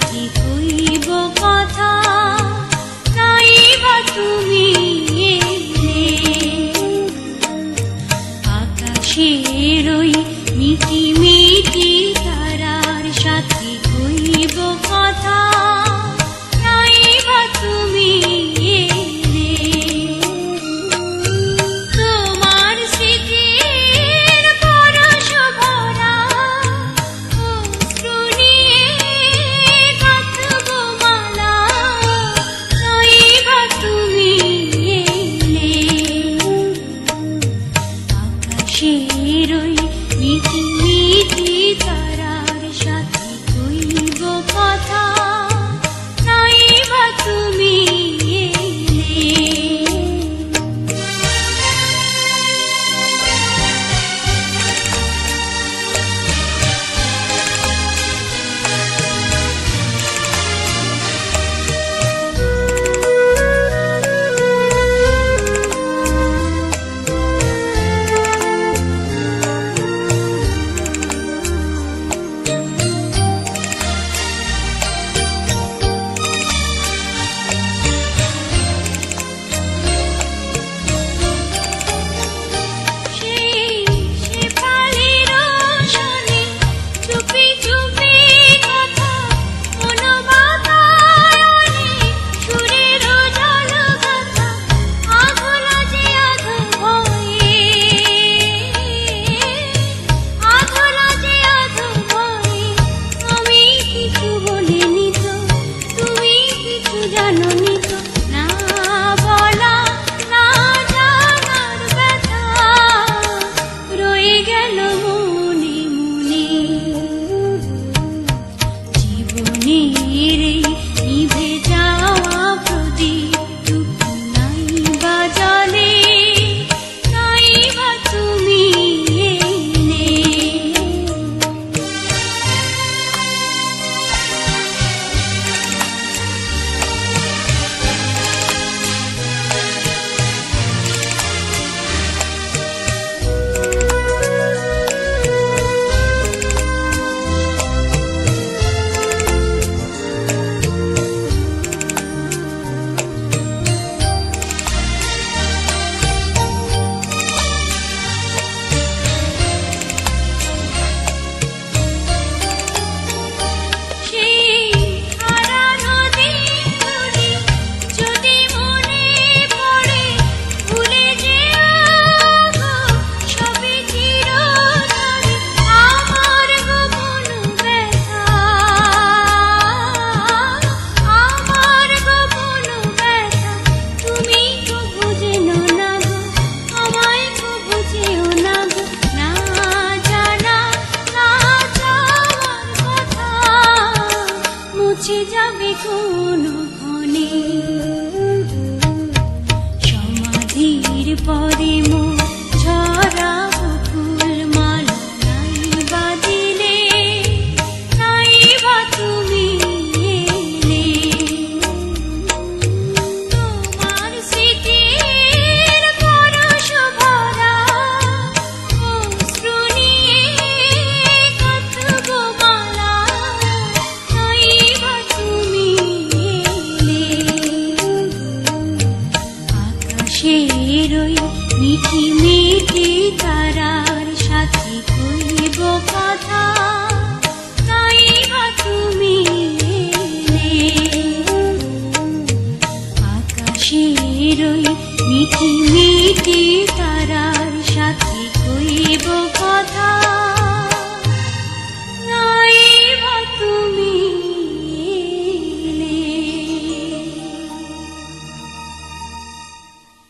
কি কইব কথা? নাইবা তুমি আকাশের ওই মিটি তারার সাথে কইব কথা? নাইবা তুমি শিরুই ইতি ইতি তার মুছে যাবে কোন ক্ষণে। সমাধির পরে মোর মিঠি মিঠি তারার সাথে কইব কথা।